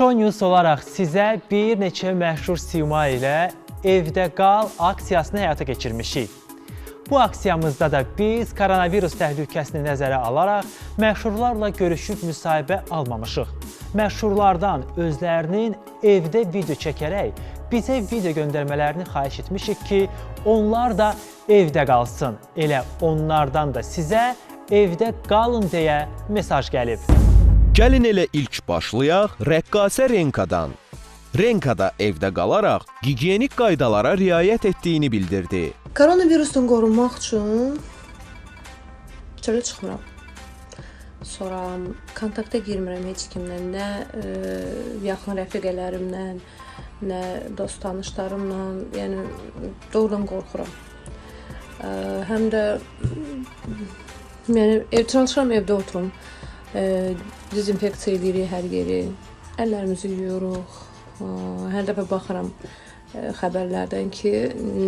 Show News olaraq sizə bir neçə məşhur sima ilə evdə qal aksiyasını həyata keçirmişik. Bu aksiyamızda da biz koronavirus təhlükəsini nəzərə alaraq məşhurlarla görüşüb müsahibə almamışıq. Məşhurlardan özlərinin evdə video çəkərək bizə video göndərmələrini xahiş etmişik ki, onlar da evdə qalsın. Elə onlardan da sizə evdə qalın deyə mesaj gəlib. Gəlin elə ilk başlayaq rəqqasə Renkadan. Renkada evdə qalaraq gigiyenik qaydalara riayət etdiyini bildirdi. Koronavirusdan qorunmaq üçün çölə çıxmıram. Sonra kontakta girmirəm heç kimlə, nə ə, yaxın rəfiqələrimlə, nə dost tanışlarımla, yəni doğrudan qorxuram. Ə, həm də yəni ev çalışıram evdə oturum. Ə, dezinfeksiya edirik hər yeri. Əllərimizi yuyuruq. Hər dəfə baxıram ə, xəbərlərdən ki,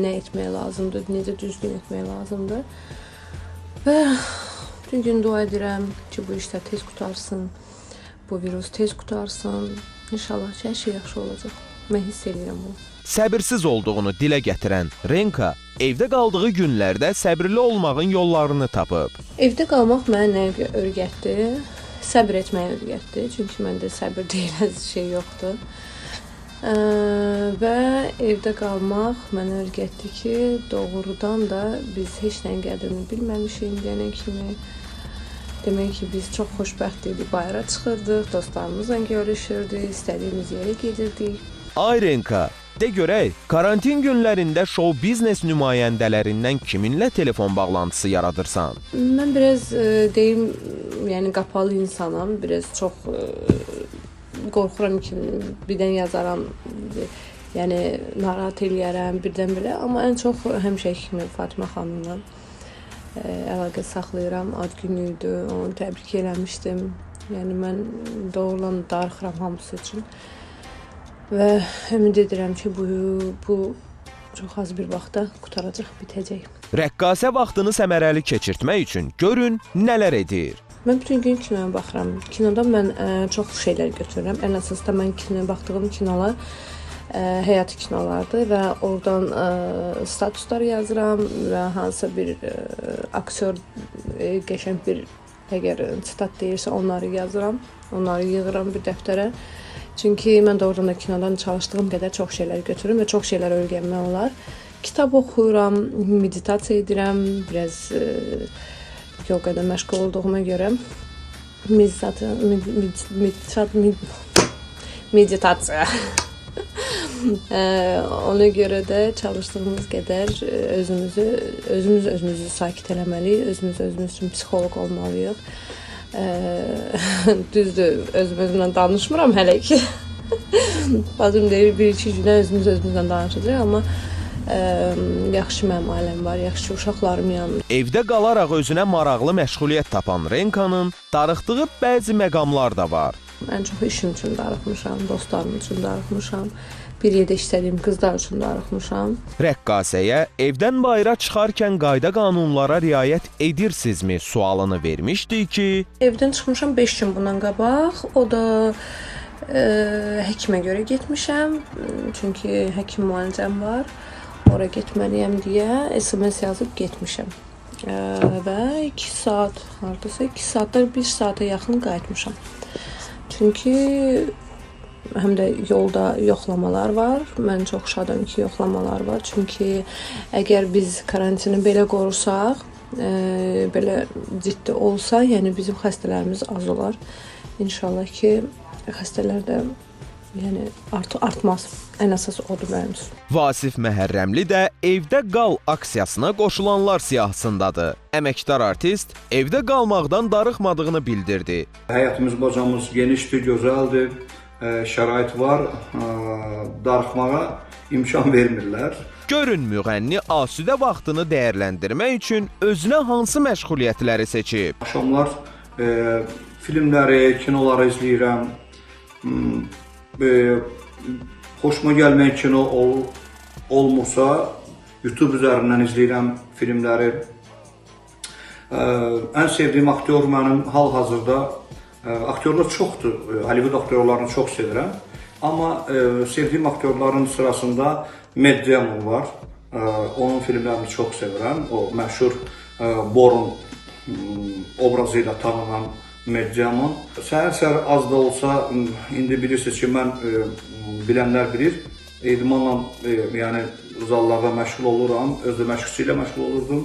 nə etmək lazımdır, necə düzgün etmək lazımdır. Və bütün gün dua edirəm ki, bu işlər tez qutarsın. Bu virus tez qutarsın. İnşallah ki, hər şey yaxşı olacaq. Mən hiss edirəm bunu. Səbirsiz olduğunu dilə gətirən Renka evdə qaldığı günlərdə səbirli olmağın yollarını tapıb. Evdə qalmaq mənə nəyə öyrətdi? Səbr etməyi öyrətdi. Çünki məndə səbir deyilən şey yoxdur. Ə, və evdə qalmaq mənə öyrətdi ki, doğrudan da biz heç nəyin qədrini bilməmişik deyənə kimi. Demək ki, biz çox xoşbəxt idik. Bayıra çıxırdıq, dostlarımızla görüşürdük, istədiyimiz yerə gedirdik. Ay Renka, de görək, karantin günlərində show biznes nümayəndələrindən kiminlə telefon bağlantısı yaradırsan? Mən biraz ə, deyim, yəni qapalı insanam. Biraz çox ə, qorxuram ki, birdən yazaram, yəni narahat eləyərəm birdən belə, amma ən çox həmişəki kimi Fatimə xanımla ə, əlaqə saxlayıram. Ad günü idi, onu təbrik eləmişdim. Yəni mən doğrudan darıxıram hamısı üçün. Və ümid edirəm ki, bu bu çox az bir vaxtda qutaracaq, bitəcək. Rəqqasə vaxtını səmərəli keçirtmək üçün görün nələr edir. Mən bütün gün kinoya baxıram. Kinoda mən ə, çox şeylər götürürəm. Ən əsasda mən kinoya baxdığım kinolar ə, həyati kinolardır və oradan ə, statuslar yazıram və hansısa bir ə, aktyor ə, qəşəng bir əgər sitat deyirsə onları yazıram. Onları yığıram bir dəftərə. Çünki mən doğrudan da kinodan çalışdığım qədər çox şeylər götürürəm və çox şeylər öyrənmək olar. Kitab oxuyuram, meditasiya edirəm, biraz ə, yoga ilə məşğul olduğuma görə meditasiya meditasiya meditasiya Ə, ona görə də çalışdığımız qədər ə, özümüzü özümüz özümüzü sakit eləməliyik, özümüz özümüz üçün psixoloq olmalıyıq. Düzdür, özüm özümlə danışmıram hələ ki. Bacım deyir bir-iki günə özümüz özümüzlə danışacağıq, amma ə, yaxşı mənim ailəm var, yaxşı uşaqlarım yanımda. Evdə qalaraq özünə maraqlı məşğuliyyət tapan Renkanın darıxdığı bəzi məqamlar da var. Ən çox işim üçün darıxmışam, dostlarım üçün darıxmışam, bir yerdə işlədiyim qızlar üçün darıxmışam. Rəqqasəyə evdən bayıra çıxarkən qayda qanunlara riayət edirsinizmi sualını vermişdi ki, Evdən çıxmışam 5 gün bundan qabaq. O da ə, həkimə görə getmişəm. Çünki həkim müalicəm var. Ora getməliyəm deyə SMS yazıb getmişəm. Ə, və 2 saat, hardasa 2 saatdan 1 saata yaxın qayıtmışam. Çünki həm də yolda yoxlamalar var. Mən çox şadam ki, yoxlamalar var. Çünki əgər biz karantini belə qorursaq, ə, belə ciddi olsa, yəni bizim xəstələrimiz az olar. İnşallah ki, xəstələr də yəni art artmaz. Ən əsas odur mənim üçün. Vasif Məhərrəmli də evdə qal aksiyasına qoşulanlar siyahısındadır. Əməkdar artist evdə qalmaqdan darıxmadığını bildirdi. Həyatımız bacamız genişdir, gözəldir, şərait var, ə, darıxmağa imkan vermirlər. Görün müğənni asudə vaxtını dəyərləndirmək üçün özünə hansı məşğuliyyətləri seçib? Axşamlar ə, filmləri, kinoları izləyirəm. Hmm, ə, xoşuma gəlməyən kino ol, olmursa, YouTube üzərindən izləyirəm filmləri. Ə, ən sevdiyim aktyor mənim hal-hazırda Aktyorlar çoxdur. Hollywood aktyorlarını çox sevirəm. Amma ə, sevdiyim aktyorların sırasında Matt Damon var. Ə, Onun filmlərini çox sevirəm. O məşhur ə, Borun m, obrazı ilə tanınan Matt Damon. Səhər-səhər az da olsa m, indi bilirsiniz ki, mən ə, bilənlər bilir. Eydimanla ə, yəni zallarda məşğul oluram. Özü məşqçi ilə məşğul olurdum.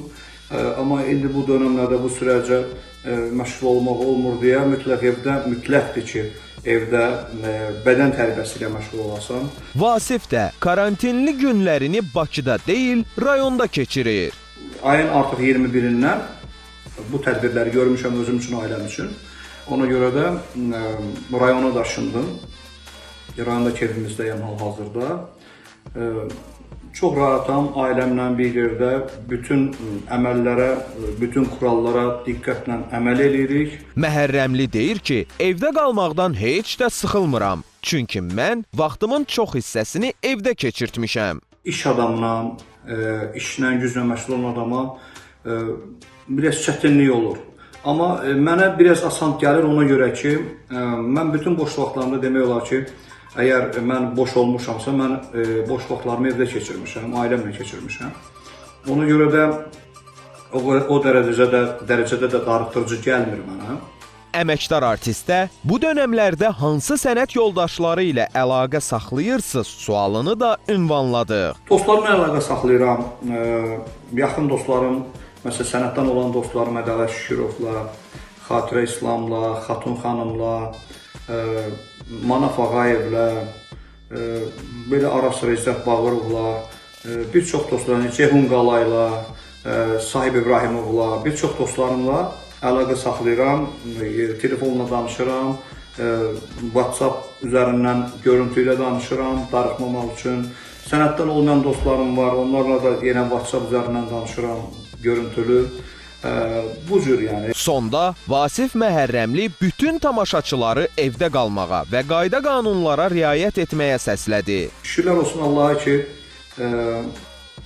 Amma indi bu dövrlərdə bu sürəcə ə, məşğul olmaq olmur deyə mütləq evdə mütləqdir ki, evdə ə, bədən tərbiyəsi ilə məşğul olasan. Vasif də karantinli günlərini Bakıda deyil, rayonda keçirir. Ayın artıq 21-dən bu tədbirləri görmüşəm özüm üçün, ailəm üçün. Ona görə də ə, rayona daşındım. Rayondakı evimizdəyəm hal-hazırda. Çox rahatam, ailəmlə bir yerdə bütün əməllərə, bütün kurallara diqqətlə əməl edirik. Məhərrəmli deyir ki, evdə qalmaqdan heç də sıxılmıram. Çünki mən vaxtımın çox hissəsini evdə keçirtmişəm. iş adamla, işlə, güclə məşğul olan adama biraz çətinlik olur. Amma mənə biraz asan gəlir ona görə ki, mən bütün boş vaxtlarımda demək olar ki, əgər mən boş olmuşamsa, mən e, boş vaxtlarımı evdə keçirmişəm, ailəmlə keçirmişəm. Ona görə də o, o dərəcədə dərəcədə də darıxdırıcı gəlmir mənə. Əməkdar artistə bu dönəmlərdə hansı sənət yoldaşları ilə əlaqə saxlayırsınız sualını da ünvanladıq. Dostlarımla əlaqə saxlayıram. Ə, yaxın dostlarım, məsələn, sənətdən olan dostlarım Ədalət Şükirovla, Xatirə İslamla, Xatun xanımla, Manaf Ağayevlə, ə, belə ara-sıra İzzət Bağırovla, ə, bir çox dostlarım, Cehun Qalayla, ə, Sahib İbrahimovla, bir çox dostlarımla əlaqə saxlayıram, telefonla danışıram, WhatsApp üzərindən görüntü ilə danışıram, darıxmamaq üçün. Sənətdən olmayan dostlarım var, onlarla da yenə WhatsApp üzərindən danışıram, görüntülü. Ə, bu cür yəni. Sonda Vasif Məhərrəmli bütün tamaşaçıları evdə qalmağa və qayda qanunlara riayət etməyə səslədi. Şükürlər olsun Allaha ki, ə,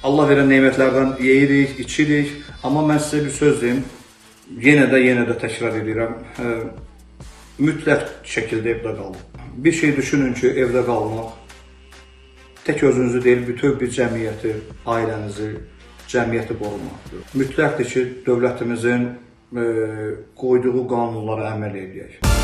Allah verən nemətlərdən yeyirik, içirik. Amma mən sizə bir söz deyim, yenə də yenə də təkrar edirəm. Ə, mütləq şəkildə evdə qalın. Bir şey düşünün ki, evdə qalmaq tək özünüzü deyil, bütöv bir cəmiyyəti, ailənizi, cəmiyyəti qorumaqdır. Mütləqdir ki, dövlətimizin ə, qoyduğu qanunlara əməl edək.